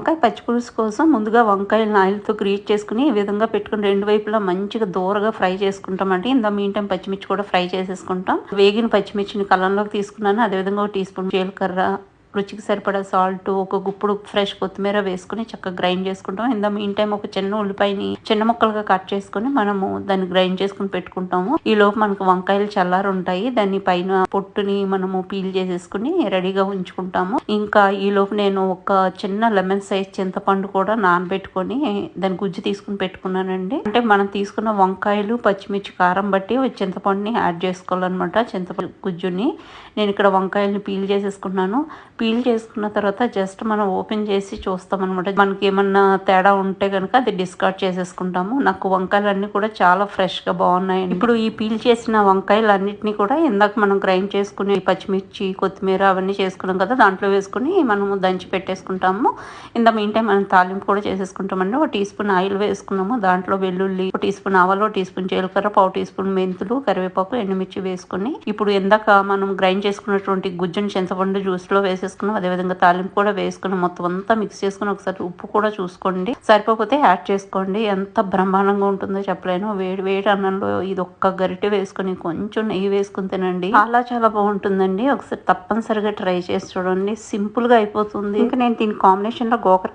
వంకాయ పచ్చి పులుసు కోసం ముందుగా వంకాయలను ఆయిల్తో గ్రీట్ చేసుకుని ఈ విధంగా పెట్టుకుని రెండు వైపులా మంచిగా దూరగా ఫ్రై చేసుకుంటాం అండి ఇందా మీన్ టైం పచ్చిమిర్చి కూడా ఫ్రై చేసేసుకుంటాం. వేగిన పచ్చిమిర్చిని కలంలోకి తీసుకున్నాను. అదేవిధంగా ఒక టీ స్పూన్ జీలకర్ర రుచికి సరిపడా సాల్ట్ ఒక గుప్పుడు ఫ్రెష్ కొత్తిమీర వేసుకుని చక్కగా గ్రైండ్ చేసుకుంటాం. ఇందా మీన్ టైం ఒక చిన్న ఉల్లిపాయని చిన్న ముక్కలుగా కట్ చేసుకుని మనము దాన్ని గ్రైండ్ చేసుకుని పెట్టుకుంటాము. ఈ లోపు మనకు వంకాయలు చల్లారు ఉంటాయి దాన్ని పైన పొట్టుని మనము పీల్ చేసేసుకుని రెడీగా ఉంచుకుంటాము. ఇంకా ఈ లోపు నేను ఒక చిన్న లెమన్ సైజ్ చింతపండు కూడా నానబెట్టుకొని దాని గుజ్జు తీసుకుని పెట్టుకున్నానండి. అంటే మనం తీసుకున్న వంకాయలు పచ్చిమిర్చి కారం బట్టి చింతపండుని యాడ్ చేసుకోవాలన్నమాట చింతపండు గుజ్జుని. నేను ఇక్కడ వంకాయల్ని పీల్ చేసేసుకున్నాను పీల్ చేసుకున్న తర్వాత జస్ట్ మనం ఓపెన్ చేసి చూస్తాం అనమాట మనకి ఏమన్నా తేడా ఉంటే కనుక అది డిస్కార్డ్ చేసేసుకుంటాము. నాకు వంకాయలు కూడా చాలా ఫ్రెష్గా బాగున్నాయి ఇప్పుడు ఈ పీల్ చేసిన వంకాయలన్నింటినీ కూడా ఇందాక మనం గ్రైండ్ చేసుకుని పచ్చిమిర్చి కొత్తిమీర అవన్నీ చేసుకున్నాం కదా దాంట్లో వేసుకుని మనము దంచి పెట్టేసుకుంటాము. ఇంత మీంటే మనం తాలింపు కూడా చేసేసుకుంటామండి. ఒక టీ స్పూన్ ఆయిల్ వేసుకున్నాము. దాంట్లో వెల్లుల్లి ఒక టీ స్పూన్ ఆవాలు టీ స్పూన్ జీలకర్ర పావు టీ స్పూన్ మెంతులు కరివేపాకు ఎండుమిర్చి వేసుకుని ఇప్పుడు ఇందాక మనం గ్రైండ్ చేసుకున్నటువంటి గుజ్జుని చింతపండు జ్యూస్లో వేసేసుకున్నాం అదేవిధంగా తాలింపు కూడా వేసుకుని మొత్తం అంతా మిక్స్ చేసుకుని ఒకసారి ఉప్పు కూడా చూసుకోండి. సరిపోతే యాడ్ చేసుకోండి. ఎంత బ్రహ్మాండంగా ఉంటుందో చెప్పలేను. వేడి వేడి అన్నంలో ఇది ఒక్క గరిటె వేసుకుని కొంచెం నెయ్యి వేసుకుని తినండి. చాలా చాలా బాగుంటుందండి. ఒకసారి తప్పనిసరిగా ట్రై చేసి చూడండి. సింపుల్గా అయిపోతుంది. ఇంకా నేను దీని కాంబినేషన్లో గోకర